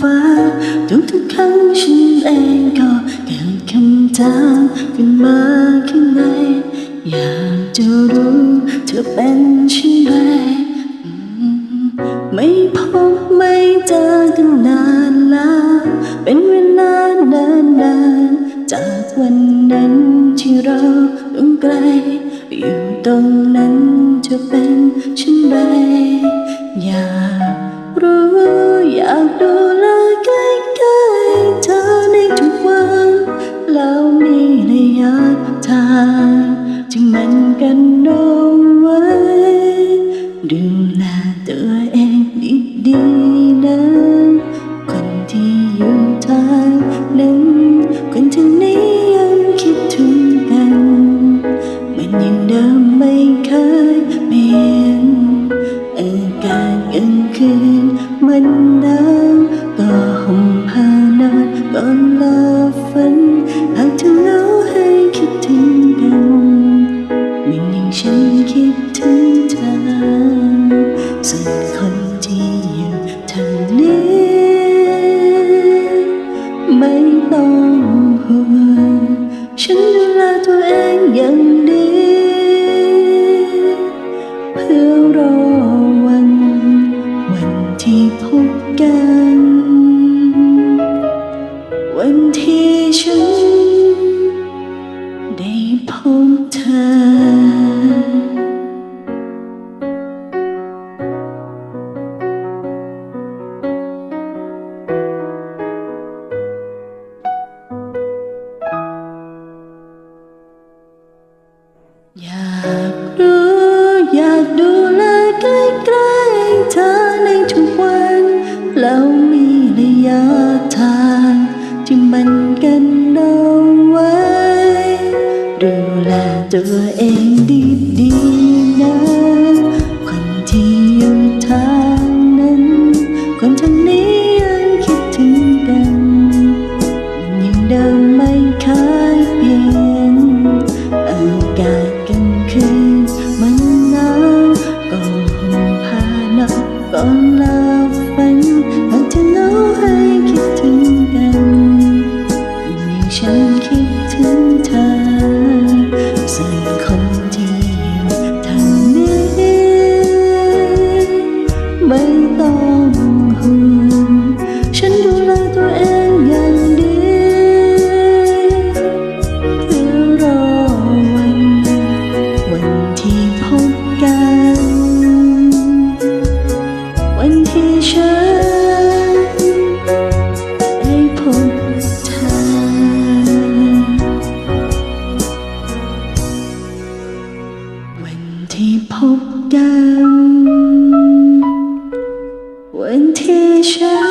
ฟ้า ทุกๆครั้งฉันเองก็เกิดคำถามขึ้นมาข้างใน อยากจะรู้เธอเป็นเช่นไรไม่พบไม่เจอกันนานแล้ว เป็นเวลานานนานจากวันนั้นที่เราต้องไกล อยู่ตรงนั้นจะเป็นเช่นไรอยากรู้อยากดู กันเอาไว้ ดูแลตัวเองดีๆนะคนที่อยู่ทางนั้นคนที่นี้ยังคิดถึงกัน มันยังเดิมไม่เคยเปลี่ยนอากาศกลางคืนมันหนาว เตัวเองดี ที่พบกัน วันที่ฉัน